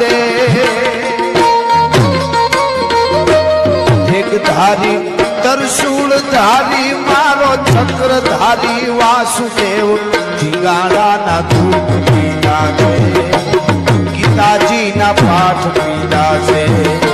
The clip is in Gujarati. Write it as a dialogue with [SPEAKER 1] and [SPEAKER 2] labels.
[SPEAKER 1] દે એક ધારી તરશુળ ધારી, મારો ચક્ર ધારી, વાસુદેવ ધીગાડાના ધૂપ પીતા છે ગીતાજીના પાઠ પીતા છે